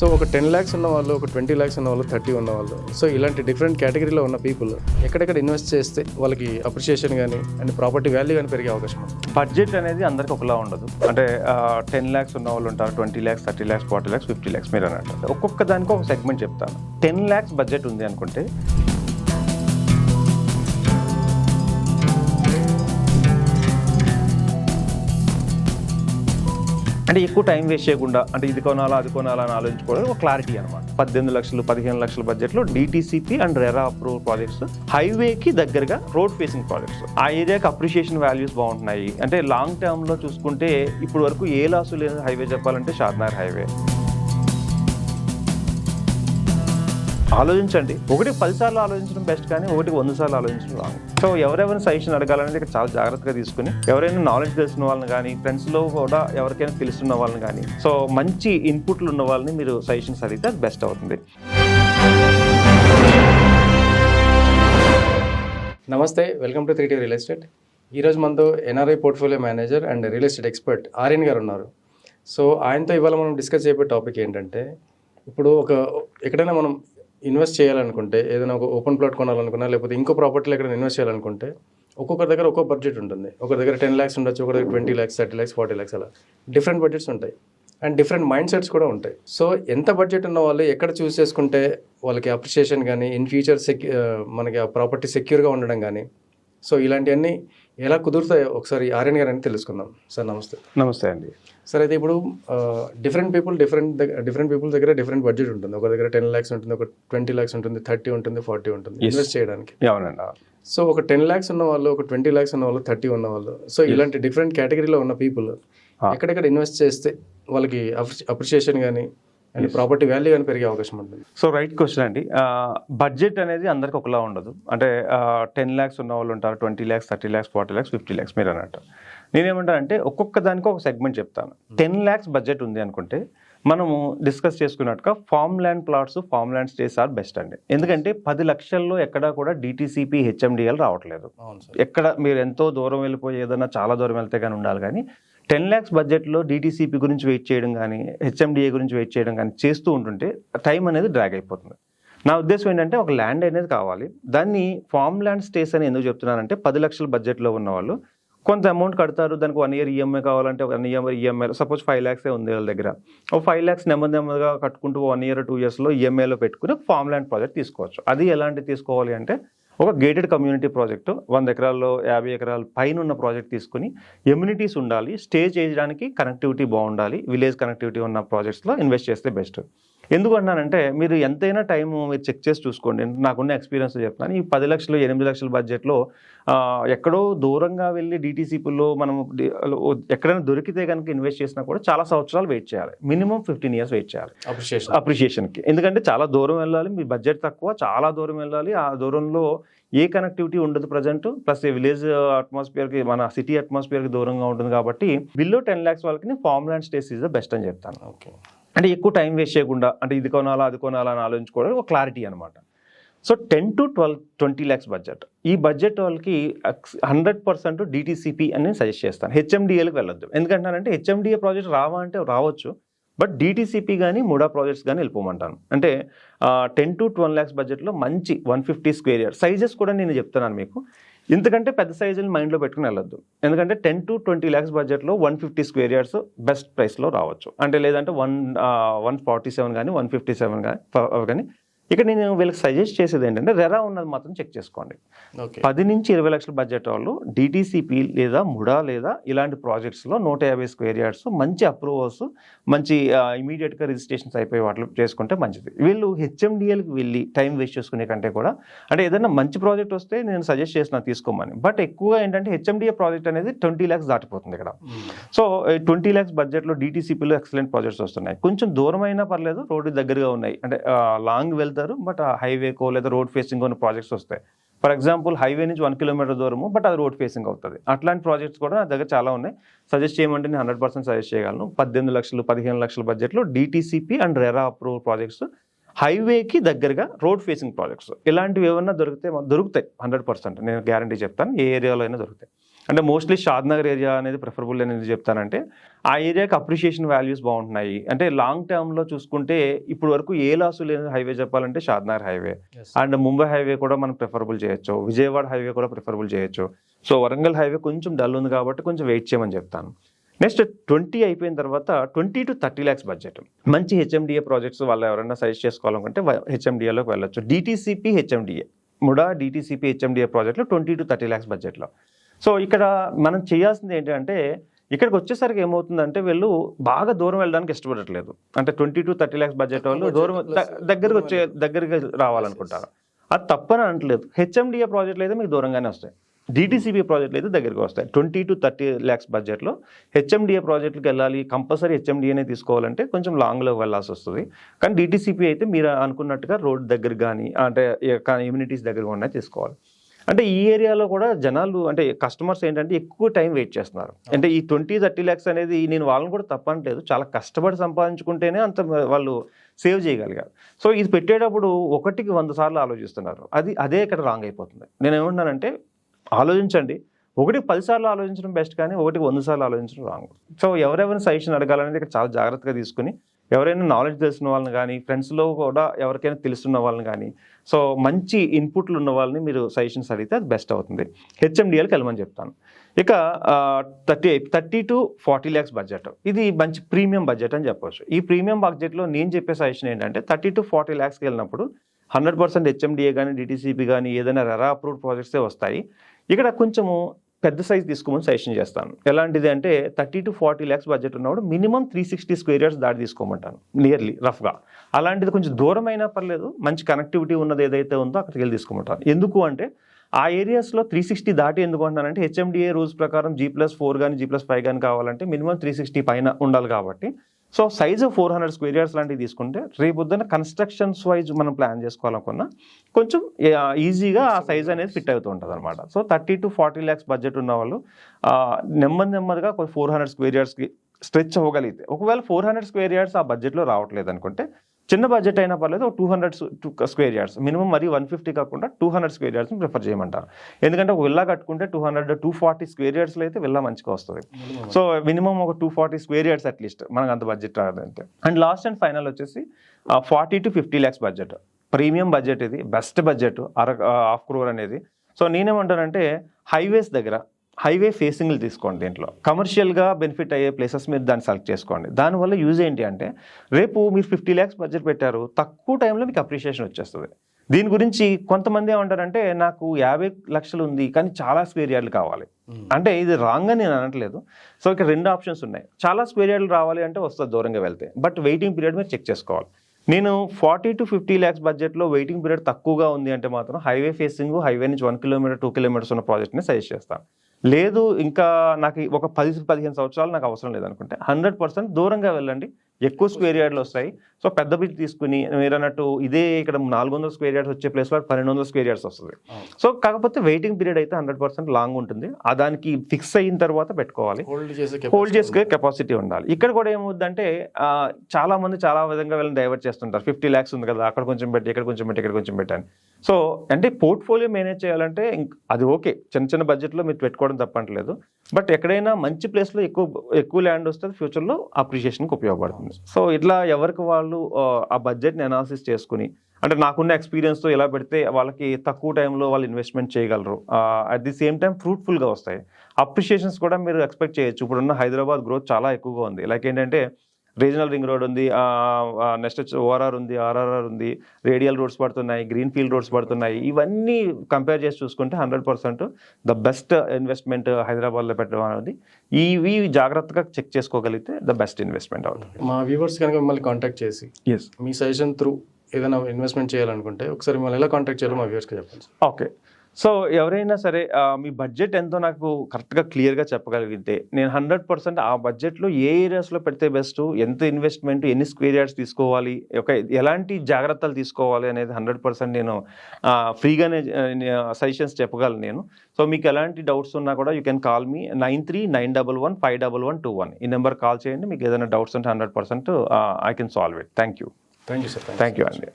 So ఒక ten lakhs ఉన్న వాళ్ళు ఒక ట్వంటీ ల్యాక్స్ ఉన్న వాళ్ళు థర్టీ ఉన్న వాళ్ళు సో ఇలాంటి డిఫరెంట్ కేటగిరీలో ఉన్న పీపుల్ ఎక్కడెక్కడ ఇన్వెస్ట్ చేస్తే వాళ్ళకి అప్రిషియేషన్ కానీ అండ్ ప్రాపర్టీ వాల్యూ కానీ పెరిగే అవకాశం బడ్జెట్ అనేది అందరికి ఒకలా ఉండదు. అంటే టెన్ ల్యాక్స్ ఉన్న వాళ్ళు ఉంటారు twenty lakhs thirty lakhs forty lakhs fifty lakhs మీరు అన్నట్టు. ఒక్కొక్క దానికి ఒక సెగ్మెంట్ చెప్తాను. టెన్ ల్యాక్స్ బడ్జెట్ ఉంది అనుకుంటే అంటే ఎక్కువ టైం వేస్ట్ చేయకుండా అంటే ఇది కొనాలా అది కొనాలా అని ఆలోచించుకోవడం ఒక క్లారిటీ అనమాట పద్దెనిమిది లక్షలు పదిహేను లక్షల బడ్జెట్లో DTCP and RERA approve projects హైవేకి దగ్గరగా రోడ్ ఫేసింగ్ ప్రాజెక్ట్స్ ఆ ఏరియాకి అప్రిషియేషన్ వాల్యూస్ బాగుంటున్నాయి. అంటే లాంగ్ టర్మ్లో చూసుకుంటే ఇప్పుడు వరకు ఏ లాసు లేని హైవే చెప్పాలంటే షార్నార్ హైవే ఆలోచించండి. ఒకటి పదిసార్లు ఆలోచించడం బెస్ట్ కానీ ఒకటి వంద సార్లు ఆలోచించడం రాంగ్ సో ఎవరెవరిని సజెషన్ అడగాలనేది ఇక్కడ చాలా జాగ్రత్తగా తీసుకుని ఎవరైనా నాలెడ్జ్ తెలిసిన వాళ్ళని కానీ ఫ్రెండ్స్లో కూడా ఎవరికైనా తెలుసున్న వాళ్ళని కానీ సో మంచి ఇన్పుట్లు ఉన్న వాళ్ళని మీరు సజెషన్స్ అడిగితే అది బెస్ట్ అవుతుంది. నమస్తే welcome to three T real estate ఈరోజు మనతో NRI portfolio manager and real estate expert Aryan గారు ఉన్నారు. సో ఆయనతో ఇవాళ మనం డిస్కస్ చేయబోయే టాపిక్ ఏంటంటే ఇప్పుడు ఒక ఎక్కడైనా మనం ఇన్వెస్ట్ చేయాలనుకుంటే ఏదైనా ఒక ఓపెన్ ప్లాట్ కొనాలనుకున్నా లేకపోతే ఇంకో ప్రాపర్టీలో ఎక్కడైనా ఇన్వెస్ట్ చేయాలనుకుంటే ఒక్కొక్కరి దగ్గర ఒక్కో బడ్జెట్ ఉంటుంది. ఒక దగ్గర టెన్ ల్యాక్స్ ఉండొచ్చు ఒక దగ్గర twenty lakhs thirty lakhs forty lakhs అలా. డిఫరెంట్ బడ్జెట్స్ ఉంటాయి. అండ్ డిఫరెంట్ మైండ్ సెట్స్ కూడా ఉంటాయి. సో ఎంత బడ్జెట్ ఉన్న వాళ్ళు ఎక్కడ చూస్ చేసుకుంటే వాళ్ళకి అప్రిషియేషన్ కానీ ఇన్ ఫ్యూచర్ సెక్యూ మనకి ఆ ప్రాపర్టీ సెక్యూర్గా ఉండడం కానీ సో ఇలాంటివన్నీ ఎలా కుదురుతాయో ఒకసారి ఆర్యన్ గారు అని తెలుసుకుందాం. సార్ నమస్తే. నమస్తే అండి. సార్ అయితే ఇప్పుడు different people different different people దగ్గర డిఫరెంట్ బడ్జెట్ ఉంటుంది. ఒక దగ్గర టెన్ ల్యాక్స్ ఉంటుంది ఒక ట్వంటీ ల్యాక్స్ ఉంటుంది థర్టీ ఉంటుంది ఫార్టీ ఉంటుంది ఇన్వెస్ట్ చేయడానికి. అవునండి. సో ఒక టెన్ ల్యాక్స్ ఉన్న వాళ్ళు ఒక ట్వంటీ ల్యాక్స్ ఉన్న వాళ్ళు థర్టీ ఉన్న వాళ్ళు. సో ఇలాంటి డిఫరెంట్ కేటగిరీలో ఉన్న పీపుల్. ఎక్కడెక్కడ ఇన్వెస్ట్ చేస్తే వాళ్ళకి అప్రిషియేషన్ కానీ అండ్ ప్రాపర్టీ వాల్యూ కానీ పెరిగే అవకాశం ఉంటుంది. సో రైట్ క్వశ్చన్ అండి. బడ్జెట్ అనేది అందరికి ఒకలా ఉండదు. అంటే టెన్ ల్యాక్స్ ఉన్న వాళ్ళు ఉంటారు twenty lakhs thirty lakhs forty lakhs fifty lakhs మీరు అన్నట్టు. నేనేమంటానంటే ఒక్కొక్క దానికి ఒక సెగ్మెంట్ చెప్తాను. టెన్ ల్యాక్స్ బడ్జెట్ ఉంది అనుకుంటే మనము డిస్కస్ చేసుకున్నట్టుగా farm land plots farm land stays are best అండి. ఎందుకంటే పది లక్షల్లో ఎక్కడా కూడా డిటీసీపీ హెచ్ఎండిఎల్ రావట్లేదు. ఎక్కడ మీరు ఎంతో దూరం వెళ్ళిపోయి ఏదైనా చాలా దూరం వెళ్తే కానీ ఉండాలి కానీ టెన్ ల్యాక్స్ బడ్జెట్లో డీటీసీపీ గురించి వెయిట్ చేయడం కానీ హెచ్ఎండిఏ గురించి వెయిట్ చేయడం కానీ చేస్తూ ఉంటుంటే టైం అనేది డ్రాగ్ అయిపోతుంది. నా ఉద్దేశం ఏంటంటే ఒక ల్యాండ్ అనేది కావాలి. దాన్ని ఫార్మ్ ల్యాండ్ స్టేస్ అని ఎందుకు చెప్తున్నానంటే పది లక్షల బడ్జెట్లో ఉన్న వాళ్ళు కొంత అమౌంట్ కడతారు దానికి వన్ ఇయర్ ఈఎంఐ కావాలంటే one year EMI suppose five ల్యాక్సే ఉంది వాళ్ళ దగ్గర. ఒక ఫైవ్ ల్యాక్స్ నెమ్మది నెమ్మదిగా కట్టుకుంటూ వన్ ఇయర్ టూ ఇయర్స్లో ఈఎంఐలో పెట్టుకుని ఫార్మ్ ల్యాండ్ ప్రాజెక్ట్ తీసుకోవచ్చు. అది ఎలాంటి తీసుకోవాలి అంటే ఒక గేటెడ్ కమ్యూనిటీ ప్రాజెక్టు వంద ఎకరాల్లో యాభై ఎకరాల పైన ఉన్న ప్రాజెక్ట్ తీసుకుని ఎమ్యూనిటీస్ ఉండాలి స్టే చేయడానికి కనెక్టివిటీ బాగుండాలి విలేజ్ కనెక్టివిటీ ఉన్న ప్రాజెక్ట్స్లో ఇన్వెస్ట్ చేస్తే బెస్ట్ ఎందుకు అన్నానంటే మీరు ఎంతైనా టైం మీరు చెక్ చేసి చూసుకోండి. నాకున్న ఎక్స్పీరియన్స్ చెప్తాను ఈ పది లక్షలు ఎనిమిది లక్షల బడ్జెట్లో ఎక్కడో దూరంగా వెళ్ళి డిటీసీపీలో మనం ఎక్కడైనా దొరికితే కనుక ఇన్వెస్ట్ చేసినా కూడా చాలా సంవత్సరాలు వెయిట్ చేయాలి. మినిమం ఫిఫ్టీన్ ఇయర్స్ వెయిట్ చేయాలి. అప్రిషియేషన్ అప్రిషియేషన్కి ఎందుకంటే చాలా దూరం వెళ్ళాలి. మీ బడ్జెట్ తక్కువ చాలా దూరం వెళ్ళాలి. ఆ దూరంలో ఏ కనెక్టివిటీ ఉండదు ప్రజెంట్. ప్లస్ విలేజ్ అట్మాస్ఫియర్కి మన సిటీ అట్మాస్ఫియర్కి దూరంగా ఉంటుంది కాబట్టి బిలో టెన్ ల్యాక్స్ వాళ్ళకి farm land stays is the best అని చెప్తాను. ఓకే. అంటే ఎక్కువ టైం వేస్ట్ చేయకుండా అంటే ఇది కొనాలా అది కొనాలా అని ఆలోచించుకోవడం ఒక క్లారిటీ అనమాట so ten to twelve twenty lakhs budget ఈ బడ్జెట్ వాళ్ళకి హండ్రెడ్ పర్సెంట్ డిటీసీపీ అని నేను సజెస్ట్ చేస్తాను. హెచ్ఎండిఏలకు వెళ్ళొద్దు. ఎందుకంటానంటే హెచ్ఎండిఏ ప్రాజెక్ట్ రావా అంటే రావచ్చు బట్ డిటీసీపీ కానీ ముడా ప్రాజెక్ట్స్ కానీ వెళ్ళిపోమంటాను. అంటే టెన్ టు ట్వెల్వ్ ల్యాక్స్ బడ్జెట్లో మంచి one fifty square year sizes కూడా నేను చెప్తున్నాను మీకు. ఇంతకంటే పెద్ద సైజుని మైండ్లో పెట్టుకుని వెళ్ళొద్దు. ఎందుకంటే టెన్ టు ట్వంటీ ల్యాక్స్ బడ్జెట్లో one fifty square yards best ప్రైస్లో రావచ్చు. అంటే లేదంటే వన్ వన్ ఫార్టీ సెవెన్ కానీ వన్ ఫిఫ్టీ సెవెన్ కానీ కానీ ఇక్కడ నేను వీళ్ళకి సజెస్ట్ చేసేది ఏంటంటే రెరా ఉన్నది మాత్రం చెక్ చేసుకోండి. పది నుంచి ఇరవై లక్షల బడ్జెట్ వాళ్ళు డిటీసీపీ లేదా ముడా లేదా ఇలాంటి ప్రాజెక్ట్స్లో నూట యాభై స్క్వేర్ యార్డ్స్ మంచి అప్రూవల్స్ మంచి ఇమీడియట్గా రిజిస్ట్రేషన్స్ అయిపోయి వాటిలో చేసుకుంటే మంచిది. వీళ్ళు హెచ్ఎండిఎల్కి వెళ్ళి టైం వేస్ట్ చేసుకునే కంటే కూడా అంటే ఏదైనా మంచి ప్రాజెక్ట్ వస్తే నేను సజెస్ట్ చేసిన తీసుకోమని. బట్ ఎక్కువగా ఏంటంటే హెచ్ఎండిఏ ప్రాజెక్ట్ అనేది ట్వంటీ ల్యాక్స్ దాటిపోతుంది ఇక్కడ. సో ట్వంటీ ల్యాక్స్ బడ్జెట్లో డిటీసీపీలో ఎక్సలెంట్ ప్రాజెక్ట్స్ వస్తున్నాయి. కొంచెం దూరం అయినా పర్లేదు రోడ్డు దగ్గరగా ఉన్నాయి. అంటే లాంగ్ వెళ్తారు బట్ హైవేకో లేదా రోడ్ ఫేసింగ్ ఉన్న ప్రాజెక్ట్స్ వస్తాయి. ఫర్ ఎగ్జాంపుల్ హైవే నుంచి వన్ కిలోమీటర్ దూరము బట్ అది రోడ్ ఫేసింగ్ అవుతుంది. అట్లాంటి ప్రాజెక్ట్స్ కూడా నా దగ్గర చాలా ఉన్నాయి. సజెస్ట్ చేయమంటే నేను హండ్రెడ్ పర్సెంట్ సజెస్ట్ చేయగలను. పద్దెనిమిది లక్షలు పదిహేను లక్షల బడ్జెట్లో DTCP and RERA approve projects హైవేకి దగ్గరగా రోడ్ ఫేసింగ్ ప్రాజెక్ట్స్. ఇలాంటివి ఏమన్నా దొరికితే దొరుకుతాయి హండ్రెడ్ పర్సెంట్. నేను గ్యారంటీ చెప్తాను ఏ ఏరియాలో అయినా దొరుకుతాయి. అంటే మోస్ట్లీ షాద్ నగర్ ఏరియా అనేది ప్రిఫరబుల్ అనేది చెప్తానంటే ఆ ఏరియాకి అప్రిషియేషన్ వాల్యూస్ బాగుంటున్నాయి. అంటే లాంగ్ టర్మ్లో చూసుకుంటే ఇప్పుడు వరకు ఏ లాసు లేని హైవే చెప్పాలంటే Shadnagar highway and Mumbai highway కూడా మనం ప్రిఫరబుల్ చేయొచ్చు. విజయవాడ హైవే కూడా ప్రిఫరబుల్ చేయొచ్చు. సో వరంగల్ హైవే కొంచెం డల్ ఉంది కాబట్టి కొంచెం వెయిట్ చేయమని చెప్తాను. నెక్స్ట్ ట్వంటీ అయిపోయిన తర్వాత twenty to thirty lakhs budget మంచి హెచ్ఎండిఏ ప్రాజెక్ట్స్ వాళ్ళు ఎవరైనా సజెస్ట్ చేసుకోవాలనుకుంటే హెచ్ఎండిఏలోకి వెళ్ళొచ్చు. DTCP HMDA MUDA DTCP HMDA ప్రాజెక్ట్లో ట్వంటీ టు థర్టీ ల్యాక్స్ బడ్జెట్లో సో ఇక్కడ మనం చేయాల్సింది ఏంటంటే ఇక్కడికి వచ్చేసరికి ఏమవుతుందంటే వీళ్ళు బాగా దూరం వెళ్ళడానికి ఇష్టపడట్లేదు. అంటే twenty to thirty lakhs budget వాళ్ళు దూరం దగ్గరికి వచ్చే దగ్గరికి రావాలనుకుంటారు. అది తప్పని అనట్లేదు. హెచ్ఎండిఏ ప్రాజెక్టులు అయితే మీకు దూరంగానే వస్తాయి. డిటీసీబీ ప్రాజెక్టులు అయితే దగ్గరికి వస్తాయి. ట్వంటీ టు థర్టీ ల్యాక్స్ బడ్జెట్లో హెచ్ఎండిఏ ప్రాజెక్టులకు వెళ్ళాలి కంపల్సరీ హెచ్ఎండిఏనే తీసుకోవాలంటే కొంచెం లాంగ్లో వెళ్ళాల్సి వస్తుంది. కానీ డిటీసీపీ అయితే మీరు అనుకున్నట్టుగా రోడ్ దగ్గర కానీ అంటే ఇమ్యూనిటీస్ దగ్గర ఉన్నాయి తీసుకోవాలి. అంటే ఈ ఏరియాలో కూడా జనాలు అంటే కస్టమర్స్ ఏంటంటే ఎక్కువ టైం వెయిట్ చేస్తున్నారు. అంటే ఈ ట్వంటీ థర్టీ ల్యాక్స్ అనేది నేను వాళ్ళని కూడా తప్పనట్లేదు. చాలా కష్టపడి సంపాదించుకుంటేనే అంత వాళ్ళు సేవ్ చేయగలిగారు. సో ఇది పెట్టేటప్పుడు ఒకటికి వంద సార్లు ఆలోచిస్తున్నారు. అది అదే ఇక్కడ రాంగ్ అయిపోతుంది. నేను ఏమంటున్నానంటే ఆలోచించండి. ఒకటికి పదిసార్లు ఆలోచించడం బెస్ట్ కానీ ఒకటికి వంద సార్లు ఆలోచించడం రాంగ్ సో ఎవరెవరిని సజెషన్ అడగాలనేది ఇక్కడ చాలా జాగ్రత్తగా తీసుకుని ఎవరైనా నాలెడ్జ్ తెలిసిన వాళ్ళని కానీ ఫ్రెండ్స్లో కూడా ఎవరికైనా తెలుసున్న వాళ్ళని కానీ సో మంచి ఇన్పుట్లు ఉన్న వాళ్ళని మీరు సజెషన్స్ అడిగితే అది బెస్ట్ అవుతుంది. హెచ్ఎండిఎల్కి వెళ్ళమని చెప్తాను. ఇక thirty thirty to forty lakhs budget ఇది మంచి ప్రీమియం బడ్జెట్ అని చెప్పవచ్చు ఈ ప్రీమియం బడ్జెట్లో నేను చెప్పే సజెషన్ ఏంటంటే థర్టీ టు ఫార్టీ ల్యాక్స్కి వెళ్ళినప్పుడు హండ్రెడ్ పర్సెంట్ హెచ్ఎండిఏ కానీ డిటీసీపీ కానీ ఏదైనా రెరా అప్రూవ్డ్ ప్రాజెక్ట్సే వస్తాయి. ఇక్కడ కొంచెము పెద్ద సైజ్ తీసుకోమని సజెషన్ చేస్తాను. ఎలాంటిది అంటే thirty to forty lakhs budget ఉన్నప్పుడు minimum three sixty square yards దాటి తీసుకోమంటాను నియర్లీ రఫ్గా అలాంటిది కొంచెం దూరం అయినా పర్లేదు మంచి కనెక్టివిటీ ఉన్నది ఏదైతే ఉందో అక్కడికి వెళ్ళి తీసుకోమంటాను. ఎందుకు అంటే ఆ ఏరియాస్లో త్రీ సిక్స్టీ దాటి ఎందుకు అంటానంటే హెచ్ఎండిఏ రూల్స్ ప్రకారం జీ ప్లస్ ఫోర్ కానీ జీ ప్లస్ ఫైవ్ కానీ కావాలంటే మినిమం త్రీ సిక్స్టీ పైన ఉండాలి కాబట్టి so size four hundred square yards లాంటివి తీసుకుంటే రేపొద్దున కన్స్ట్రక్షన్స్ వైజ్ మనం ప్లాన్ చేసుకోవాలనుకున్నా కొంచెం ఈజీగా ఆ సైజ్ అనేది ఫిట్ అవుతూ ఉంటుంది అనమాట so thirty to forty lakhs budget ఉన్న వాళ్ళు నెమ్మది నెమ్మదిగా ఫోర్ హండ్రెడ్ స్క్వేర్ యార్డ్స్కి స్ట్రెచ్ అవ్వగలిగితే ఒకవేళ ఫోర్ హండ్రెడ్ స్క్వేర్ యార్డ్స్ ఆ బడ్జెట్లో రావట్లేదు అనుకుంటే చిన్న బడ్జెట్ అయినా పర్లేదు two hundred square yards minimum మరి వన్ ఫిఫ్టీ కాకుండా two hundred square yards prefer చేయమంటారు. ఎందుకంటే ఒక విల్లా కట్టుకుంటే two hundred two forty square యార్డ్స్లో అయితే విల్లా మంచిగా వస్తుంది. సో మినిమం ఒక two forty square yards at least మనకు అంత బడ్జెట్ రాదంటే. అండ్ లాస్ట్ అండ్ ఫైనల్ వచ్చేసి forty to fifty lakhs budget premium budget ఇది బెస్ట్ బడ్జెట్ అర హాఫ్ క్రోర్ అనేది. సో నేనేమంటానంటే హైవేస్ దగ్గర హైవే ఫేసింగ్లు తీసుకోండి దీంట్లో. కమర్షియల్గా బెనిఫిట్ అయ్యే ప్లేసెస్ మీరు దాన్ని సెలెక్ట్ చేసుకోండి. దానివల్ల యూజ్ ఏంటి అంటే రేపు మీరు ఫిఫ్టీ ల్యాక్స్ బడ్జెట్ పెట్టారు తక్కువ టైంలో మీకు అప్రిషియేషన్ వచ్చేస్తుంది. దీని గురించి కొంతమంది ఏమంటారంటే నాకు యాభై లక్షలు ఉంది కానీ చాలా స్క్వేర్ యార్డ్లు కావాలి. అంటే ఇది రాంగ్ అని నేను అనట్లేదు. సో ఇక్కడ రెండు ఆప్షన్స్ ఉన్నాయి. చాలా స్క్వేర్ యార్డ్లు రావాలి అంటే వస్తుంది దూరంగా వెళ్తే. బట్ వెయిటింగ్ పీరియడ్ మీరు చెక్ చేసుకోవాలి. నేను ఫార్టీ టు ఫిఫ్టీ ల్యాక్స్ బడ్జెట్లో వెయిటింగ్ పీరియడ్ తక్కువగా ఉంది అంటే మాత్రం హైవే ఫేసింగ్ హైవే నుంచి వన్ కిలోమీటర్ టూ కిలోమీటర్స్ ఉన్న ప్రాజెక్ట్ని సజెస్ట్ చేస్తాను. లేదు ఇంకా నాకు ఒక పది పదిహేను సంవత్సరాలు నాకు అవసరం లేదనుకుంటే హండ్రెడ్ పర్సెంట్ దూరంగా వెళ్ళండి. ఎక్కువ స్క్వేర్ యార్డ్లు వస్తాయి. సో పెద్ద బిల్ తీసుకుని మీరు అన్నట్టు ఇదే ఇక్కడ నాలుగు వందల స్క్వేర్ యార్డ్స్ వచ్చే ప్లేస్లో పన్నెండు వందల స్క్వేర్ యార్డ్స్ వస్తుంది. సో కాకపోతే వెయిటింగ్ పీరియడ్ అయితే హండ్రెడ్ పర్సెంట్ లాంగ్ ఉంటుంది. ఆ దానికి ఫిక్స్ అయిన తర్వాత పెట్టుకోవాలి. హోల్డ్ చేసే కెపాసిటీ ఉండాలి. ఇక్కడ కూడా ఏమవుద్దంటే చాలా మంది చాలా విధంగా వీళ్ళని డైవర్ట్ చేస్తుంటారు. ఫిఫ్టీ ల్యాక్స్ ఉంది కదా అక్కడ కొంచెం పెట్టి ఇక్కడ కొంచెం పెట్టి ఇక్కడ కొంచెం పెట్టాను సో అంటే పోర్ట్ఫోలియో మేనేజ్ చేయాలంటే అది ఓకే. చిన్న చిన్న బడ్జెట్లో మీరు పెట్టుకోవడం తప్పట్లేదు. బట్ ఎక్కడైనా మంచి ప్లేస్లో ఎక్కువ ఎక్కువ ల్యాండ్ వస్తే ఫ్యూచర్లో అప్రిషియేషన్కి ఉపయోగపడుతుంది. సో ఇట్లా ఎవరికి వాళ్ళు ఆ, ఆ బడ్జెట్ని అనాలిసిస్ చేసుకుని అంటే నాకున్న ఎక్స్పీరియన్స్తో ఎలా పెడితే వాళ్ళకి తక్కువ టైంలో వాళ్ళు ఇన్వెస్ట్మెంట్ చేయగలరు అట్ ది సేమ్ టైం ఫ్రూట్ఫుల్గా వస్తాయి. అప్రిషియేషన్స్ కూడా మీరు ఎక్స్పెక్ట్ చేయొచ్చు. ఇప్పుడున్న హైదరాబాద్ గ్రోత్ చాలా ఎక్కువగా ఉంది. లైక్ ఏంటంటే రీజనల్ రింగ్ రోడ్ ఉంది నెక్స్ట్ వచ్చి ఓఆర్ఆర్ ఉంది ఆర్ఆర్ఆర్ ఉంది రేడియల్ రోడ్స్ పడుతున్నాయి గ్రీన్ ఫీల్డ్ రోడ్స్ పడుతున్నాయి. ఇవన్నీ కంపేర్ చేసి చూసుకుంటే hundred percent the best investment హైదరాబాద్లో పెట్టడం అనేది. ఇవి జాగ్రత్తగా చెక్ చేసుకోగలిగితే ద బెస్ట్ ఇన్వెస్ట్మెంట్ అవుతుంది. మా వ్యూవర్స్ కనుక మిమ్మల్ని కాంటాక్ట్ చేసి ఎస్ మీ సజెషన్ త్రూ ఏదైనా ఇన్వెస్ట్మెంట్ చేయాలనుకుంటే ఒకసారి మిమ్మల్ని ఎలా కాంటాక్ట్ చేయాలో మా వ్యూవర్స్కి చెప్పండి. ఓకే సో ఎవరైనా సరే మీ బడ్జెట్ ఎంతో నాకు కరెక్ట్గా క్లియర్గా చెప్పగలిగితే నేను హండ్రెడ్ పర్సెంట్ ఆ బడ్జెట్లో ఏ ఏరియాస్లో పెడితే బెస్ట్ ఎంత ఇన్వెస్ట్మెంట్ ఎన్ని స్క్వేర్ యార్డ్స్ తీసుకోవాలి ఒక ఎలాంటి జాగ్రత్తలు తీసుకోవాలి అనేది హండ్రెడ్ పర్సెంట్ నేను ఫ్రీగానే సజెషన్స్ చెప్పగలను నేను. సో మీకు ఎలాంటి డౌట్స్ ఉన్నా కూడా you can call me nine three nine double one five double one two one. ఈ నెంబర్ కాల్ చేయండి మీకు ఏదైనా డౌట్స్ ఉంటే hundred percent I can solve it. Thank you. Thank you sir thank you అండి.